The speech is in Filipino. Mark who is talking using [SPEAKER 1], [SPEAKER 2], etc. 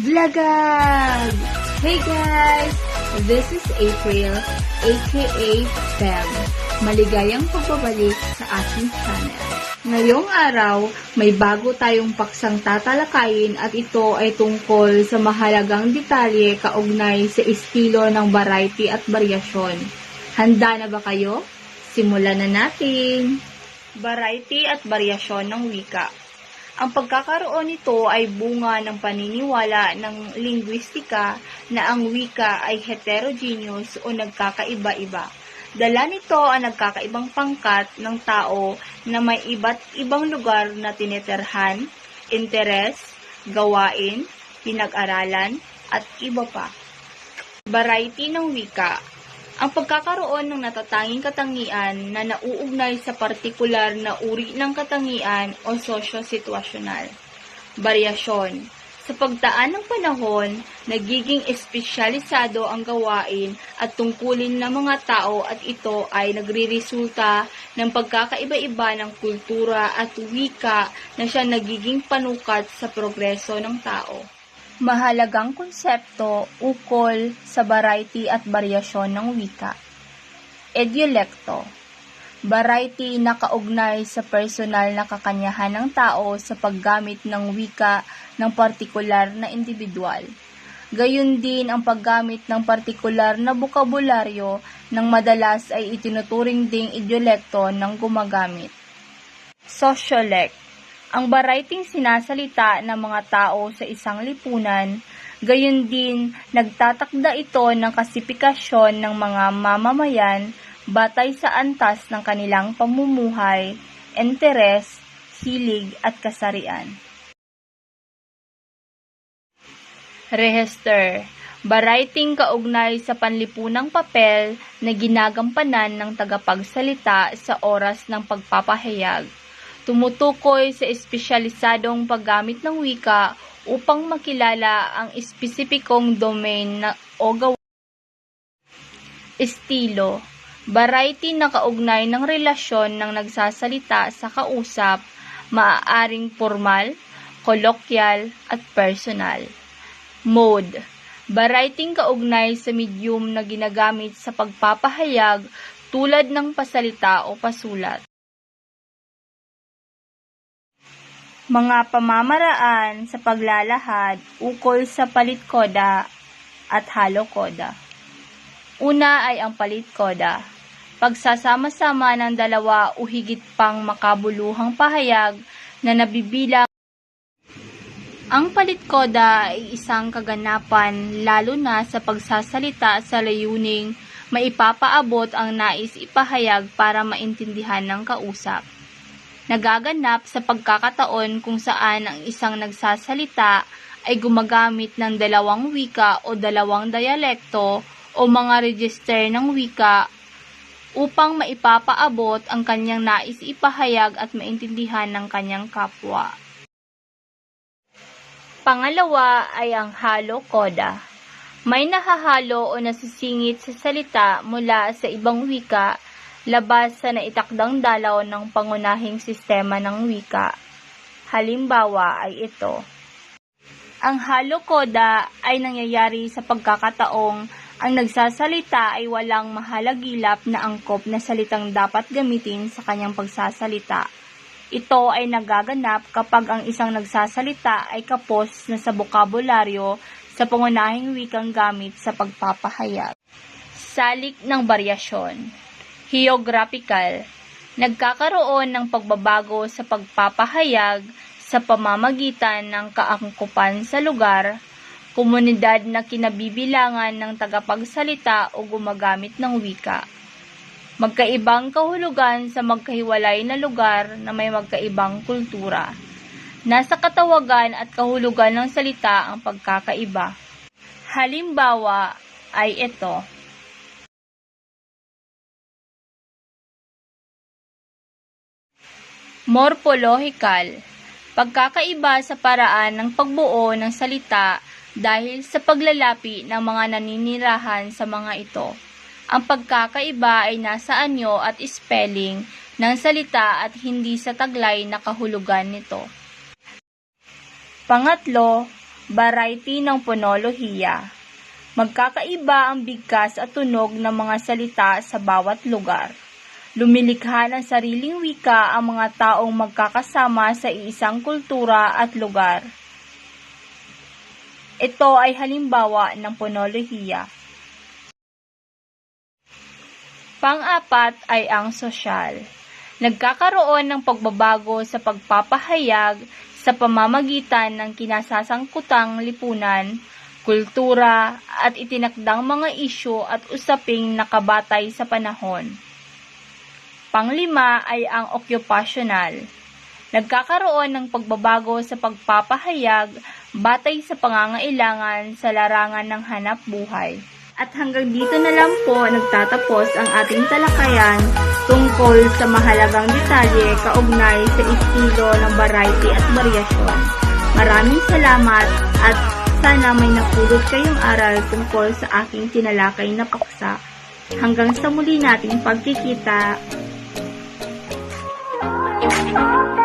[SPEAKER 1] Alagad! Hey guys! This is April, aka Fem. Maligayang pagbabalik sa aking channel. Ngayong araw, may bago tayong paksang tatalakayin at ito ay tungkol sa mahalagang detalye kaugnay sa estilo ng variety at variasyon. Handa na ba kayo? Simulan na natin! Variety at variasyon ng wika. Ang pagkakaroon nito ay bunga ng paniniwala ng linguistika na ang wika ay heterogeneous o nagkakaiba-iba. Dala nito ang nagkakaibang pangkat ng tao na may iba't ibang lugar na tineterhan, interes, gawain, pinag-aralan, at iba pa. Variety ng wika ang pagkakaroon ng natatanging katangian na nauugnay sa partikular na uri ng katangian o sosyo-situasyonal. Variasyon. Sa pagdaan ng panahon, nagiging espesyalisado ang gawain at tungkulin ng mga tao at ito ay nagriresulta ng pagkakaiba-iba ng kultura at wika na siya nagiging panukat sa progreso ng tao mahalagang konsepto ukol sa variety at variasyon ng wika. Ediolekto Variety na kaugnay sa personal na kakanyahan ng tao sa paggamit ng wika ng partikular na individual. Gayun din ang paggamit ng partikular na bokabularyo ng madalas ay itinuturing ding idiolekto ng gumagamit. Sociolect ang variety sinasalita ng mga tao sa isang lipunan, gayon din nagtatakda ito ng kasipikasyon ng mga mamamayan batay sa antas ng kanilang pamumuhay, interes, hilig at kasarian. Register Bariting kaugnay sa panlipunang papel na ginagampanan ng tagapagsalita sa oras ng pagpapahayag tumutukoy sa espesyalisadong paggamit ng wika upang makilala ang espesipikong domain na o gawa. Estilo Variety na kaugnay ng relasyon ng nagsasalita sa kausap, maaaring formal, kolokyal, at personal. Mode Variety kaugnay sa medium na ginagamit sa pagpapahayag tulad ng pasalita o pasulat. Mga pamamaraan sa paglalahad ukol sa palitkoda at halokoda. Una ay ang palitkoda. Pagsasama-sama ng dalawa o higit pang makabuluhang pahayag na nabibilang ang palitkoda ay isang kaganapan lalo na sa pagsasalita sa layuning maipapaabot ang nais ipahayag para maintindihan ng kausap nagaganap sa pagkakataon kung saan ang isang nagsasalita ay gumagamit ng dalawang wika o dalawang dialekto o mga register ng wika upang maipapaabot ang kanyang nais ipahayag at maintindihan ng kanyang kapwa. Pangalawa ay ang halo koda. May nahahalo o nasisingit sa salita mula sa ibang wika labas sa naitakdang dalaw ng pangunahing sistema ng wika. Halimbawa ay ito. Ang halokoda ay nangyayari sa pagkakataong ang nagsasalita ay walang mahalagilap na angkop na salitang dapat gamitin sa kanyang pagsasalita. Ito ay nagaganap kapag ang isang nagsasalita ay kapos na sa bokabularyo sa pangunahing wikang gamit sa pagpapahayag. Salik ng baryasyon geographical, nagkakaroon ng pagbabago sa pagpapahayag sa pamamagitan ng kaangkupan sa lugar, komunidad na kinabibilangan ng tagapagsalita o gumagamit ng wika. Magkaibang kahulugan sa magkahiwalay na lugar na may magkaibang kultura. Nasa katawagan at kahulugan ng salita ang pagkakaiba. Halimbawa ay ito. Morpholohikal Pagkakaiba sa paraan ng pagbuo ng salita dahil sa paglalapi ng mga naninirahan sa mga ito. Ang pagkakaiba ay nasa anyo at spelling ng salita at hindi sa taglay na kahulugan nito. Pangatlo, variety ng ponolohiya. Magkakaiba ang bigkas at tunog ng mga salita sa bawat lugar. Lumilikha ng sariling wika ang mga taong magkakasama sa isang kultura at lugar. Ito ay halimbawa ng ponolohiya. Pang-apat ay ang sosyal. Nagkakaroon ng pagbabago sa pagpapahayag sa pamamagitan ng kinasasangkutang lipunan, kultura, at itinakdang mga isyu at usaping nakabatay sa panahon. Panglima ay ang okupasyon Nagkakaroon ng pagbabago sa pagpapahayag batay sa pangangailangan sa larangan ng hanap buhay. At hanggang dito na lang po nagtatapos ang ating talakayan tungkol sa mahalagang detalye kaugnay sa estilo ng variety at variasyon. Maraming salamat at sana may napulot kayong aral tungkol sa aking tinalakay na paksa. Hanggang sa muli nating pagkikita. Oh.